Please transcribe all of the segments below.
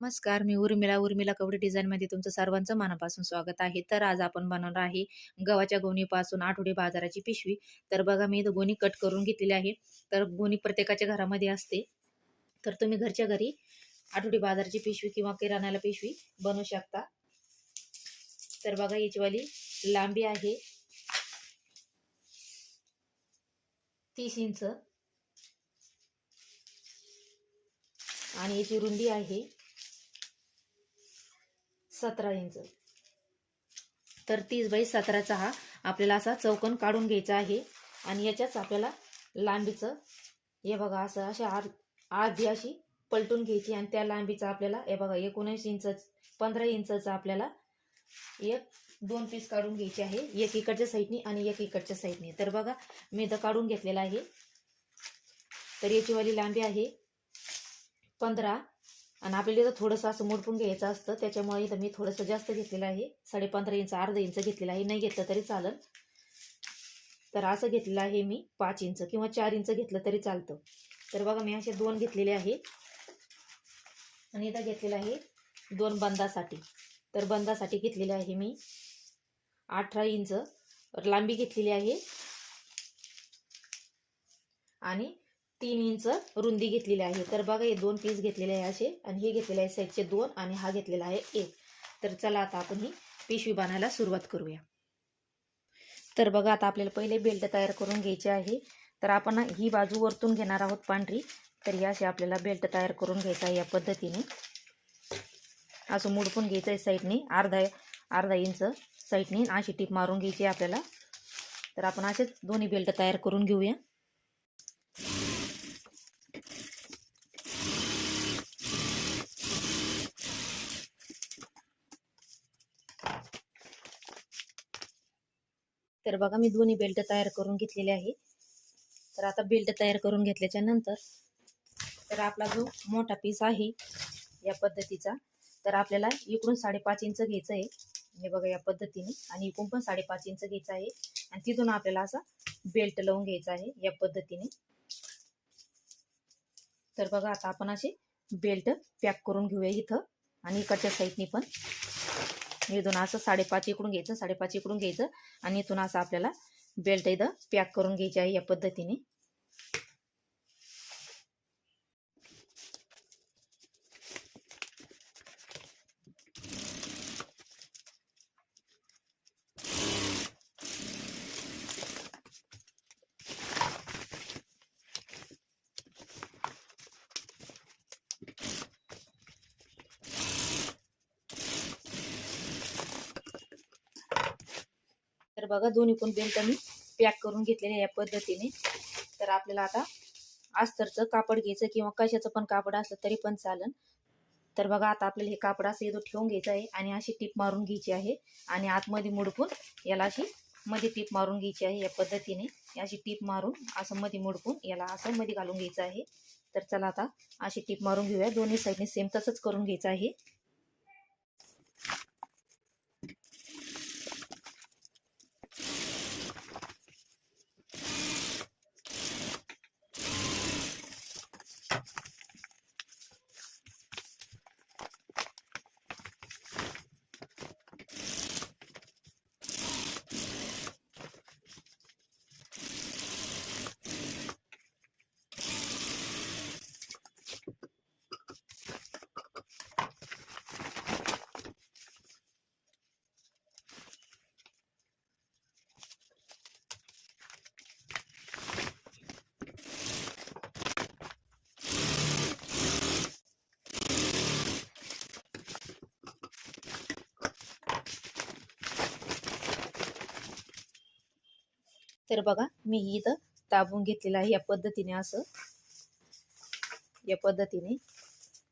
नमस्कार मी उर्मिला. उर्मिला कपडे डिझाईनमध्ये तुमचं सर्वांचं मनापासून स्वागत आहे. तर आज आपण बनवणार आहे गव्हाच्या गोणीपासून आठवडी बाजाराची पिशवी. तर बघा मी इथं गोणी कट करून घेतलेली आहे. तर गोणी प्रत्येकाच्या घरामध्ये असते. तर तुम्ही घरच्या घरी आठवडी बाजाराची पिशवी किंवा किराणाला पिशवी बनवू शकता. तर बघा याचीवाली लांबी आहे तीस इंच. आणि याची रुंदी आहे सतरा इंच. तर तीस बाई सतराचा हा आपल्याला असा चौकन काढून घ्यायचा आहे. आणि याच्याच आपल्याला लांबीचं हे बघा असं अशा आर अर्धी अशी पलटून घ्यायची. आणि त्या लांबीचा आपल्याला हे बघा एकोणीस इंच पंधरा इंचचा आपल्याला एक दोन पीस काढून घ्यायचे आहे. एक इकडच्या साईडनी आणि एक इकडच्या साईडनी तर बघा मी इथं काढून घेतलेला आहे. तर याचीवाली लांबी आहे पंधरा आणि आपल्याला इथं थोडंसं असं मोडपून घ्यायचं असतं. त्याच्यामुळे इथं मी थोडंसं जास्त घेतलेलं आहे. साडेपंधरा इंच अर्धा इंच घेतलेलं आहे. नाही घेतलं तरी चालेल. तर असं घेतलेलं आहे मी पाच इंच किंवा चार इंच घेतलं तरी चालतं. तर बघा मी असे दोन घेतलेले आहे. आणि इथं घेतलेलं आहे दोन बंदासाठी. तर बंदासाठी घेतलेले आहे मी अठरा इंच. लांबी घेतलेली आहे. आणि तीन इंच रुंदी घेतलेली आहे. तर बघा हे दोन पीस घेतलेले आहे असे आणि हे घेतलेले आहे साईडचे दोन आणि हा घेतलेला आहे एक. तर चला आता आपण ही पिशवी बांधायला सुरुवात करूया. तर बघा आता आपल्याला पहिले बेल्ट तयार करून घ्यायचे आहे. तर आपण ही बाजू वरतून घेणार आहोत पांढरी. तर ही अशी आपल्याला बेल्ट तयार करून घ्यायचा आहे या पद्धतीने. असं मुडपून घ्यायचं आहे साईडने अर्धा अर्धा इंच साईडने अशी टीप मारून घ्यायची आहे आपल्याला. तर आपण असेच दोन्ही बेल्ट तयार करून घेऊया. तर बघा मी दोन्ही बेल्ट तयार करून घेतलेले आहे. तर आता बेल्ट तयार करून घेतल्याच्या नंतर तर आपला जो मोठा पीस आहे या पद्धतीचा तर आपल्याला इकडून साडेपाच इंच घ्यायचं आहे. हे बघा या पद्धतीने. आणि इकडून पण साडेपाच इंच घ्यायचं आहे. आणि तिथून आपल्याला असा बेल्ट लावून घ्यायचा आहे या पद्धतीने. तर बघा आता आपण असे बेल्ट पॅक करून घेऊया इथं. आणि इकडच्या साईडनी पण. इथून असं साडेपाच इकडून घ्यायचं साडेपाच इकडून घ्यायचं आणि इथून असं आपल्याला बेल्ट इथं पॅक करून घ्यायची आहे या पद्धतीने. बघा दोन्ही पण बेल्ट मी पॅक करून घेतलेले या पद्धतीने. तर आपल्याला आता अस्तरचं कापड घ्यायचं किंवा कशाचं पण कापड असलं तरी पण चालन. तर बघा आता आपल्याला हे कापड असं येतो ठेवून घ्यायचं आहे आणि अशी टीप मारून घ्यायची आहे. आणि आतमध्ये मुडपून याला अशी मध्ये टीप मारून घ्यायची आहे या पद्धतीने. अशी टीप मारून असं मध्ये मुडपून याला असं मध्ये घालून घ्यायचं आहे. तर चला आता अशी टीप मारून घेऊया. दोन्ही साईडने सेम तसंच करून घ्यायचं आहे. तर बघा मी इथं दाबून घेतलेलं आहे या पद्धतीने असं. या पद्धतीने.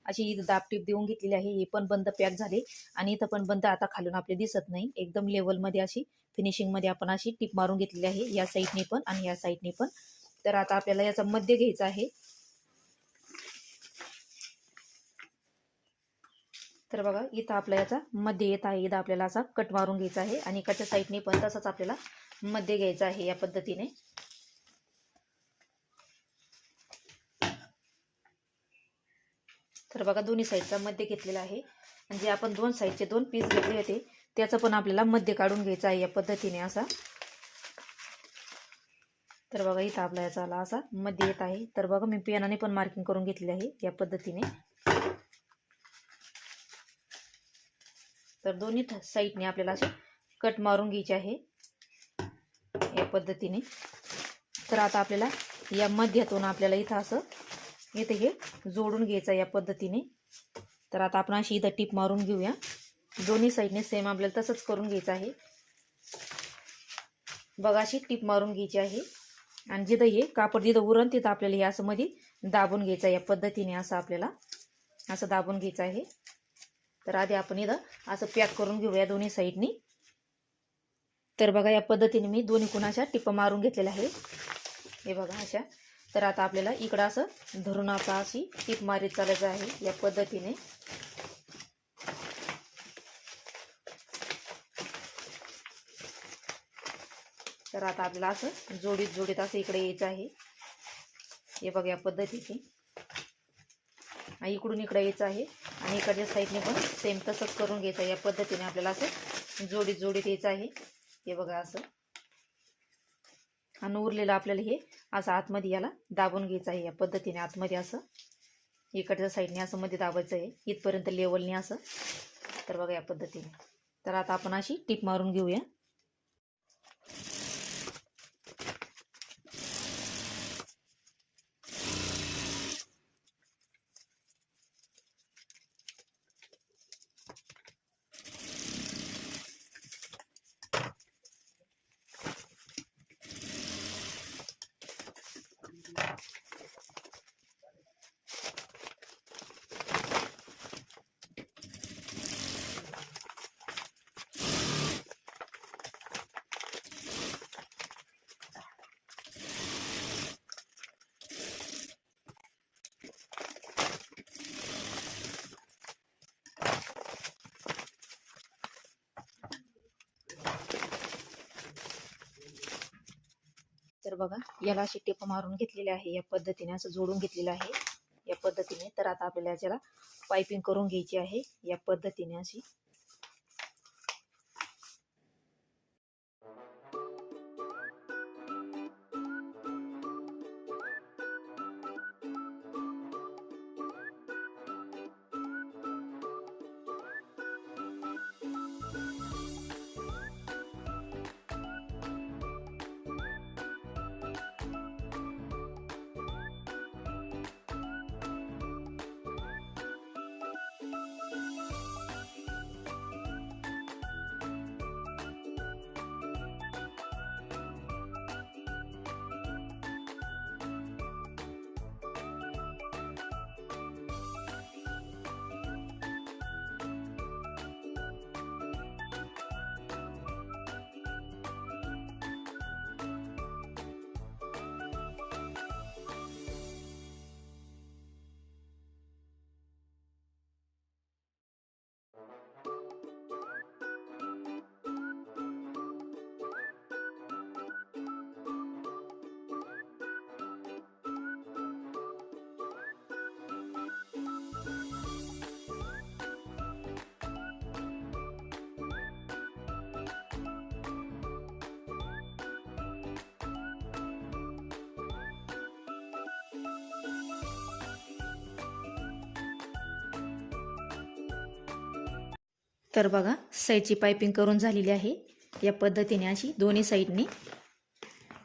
अशी इथं दाबटीप देऊन घेतलेली आहे. हे पण बंद पॅक झाले. आणि इथं पण बंद आता खालून आपले दिसत नाही. एकदम लेवलमध्ये अशी फिनिशिंगमध्ये आपण अशी टीप मारून घेतलेली आहे. या साईडने पण आणि या साईडने पण. तर आता आपल्याला याचा मध्य घ्यायचा आहे. तर बघा इथं आपला याचा मध्ये येत आहे. इथं आपल्याला असा कट मारून घ्यायचा आहे आणि इकडच्या साईडने पण तसाच आपल्याला मध्ये घ्यायचा आहे या पद्धतीने. तर बघा दोन्ही साईडचा मध्य घेतलेला आहे. आणि जे आपण दोन साईडचे दोन पीस घेतले होते त्याचं पण आपल्याला मध्य काढून घ्यायचं आहे या पद्धतीने असा. तर बघा इथं आपला याचा आला असा मध्ये येत आहे. तर बघा मी पेनाने पण मार्किंग करून घेतली आहे या पद्धतीने. तर दोन्ही साईडने आपल्याला असे कट मारून घ्यायचे आहे. या पद्धतीने. तर आता आपल्याला या मध्यातून आपल्याला इथं असं इथं हे जोडून घ्यायचं या पद्धतीने. तर आता आपण अशी इथं टीप मारून घेऊया. दोन्ही साईडने सेम आपल्याला तसंच करून घ्यायचं आहे. बघा अशी टीप मारून घ्यायची आहे. आणि जिथं हे कापड जिथं उरण तिथं आपल्याला हे असं मध्ये दाबून घ्यायचं आहे. या पद्धतीने असं आपल्याला असं दाबून घ्यायचं आहे. तर आधी आपण इथं असं पॅक करून घेऊया दोन्ही साईडनी. तर बघा या पद्धतीने मी दोन्ही कुणाच्या टिप मारून घेतलेल्या आहे हे बघा अशा. तर आता आपल्याला इकडं असं धरून आता अशी टीप मारीत चालायचं आहे या पद्धतीने. तर आता आपल्याला असं जोडीत जोडीत असं इकडे यायचं आहे. हे बघा या पद्धतीने इकडून इकडं यायचं आहे. आणि इकडच्या साईडने पण सेम तसंच करून घ्यायचं आहे. या पद्धतीने आपल्याला असं जोडीत जोडीत यायचं आहे. हे बघा असं. आणि उरलेलं आपल्याला हे असं आतमध्ये याला दाबून घ्यायचं आहे. या पद्धतीने आतमध्ये असं. इकडच्या साईडने असं मध्ये दाबायचं आहे. इथपर्यंत लेवलने असं. तर बघा या पद्धतीने. तर आता आपण अशी टीप मारून घेऊया. बघा याला अशी टेप मारून घेतलेली आहे. या पद्धतीने असं जोडून घेतलेलं आहे. या पद्धतीने तर आता आपल्याला याच्याला पायपिंग करून घ्यायची आहे. या पद्धतीने अशी तर बघा साईडची पायपिंग करून झालेली आहे. या पद्धतीने अशी दोन्ही साईडने.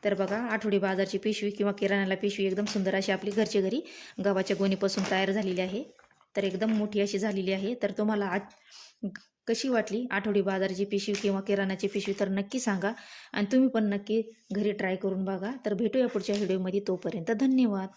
तर बघा आठवडी बाजारची पिशवी किंवा किराण्याला पिशवी एकदम सुंदर अशी आपली घरची घरी गव्हाच्या गोणीपासून तयार झालेली आहे. तर एकदम मोठी अशी झालेली आहे. तर तुम्हाला आज कशी वाटली आठवडी बाजाराची पिशवी किंवा किराणाची पिशवी तर नक्की सांगा. आणि तुम्ही पण नक्की घरी ट्राय करून बघा. तर भेटूया पुढच्या व्हिडिओमध्ये तोपर्यंत धन्यवाद.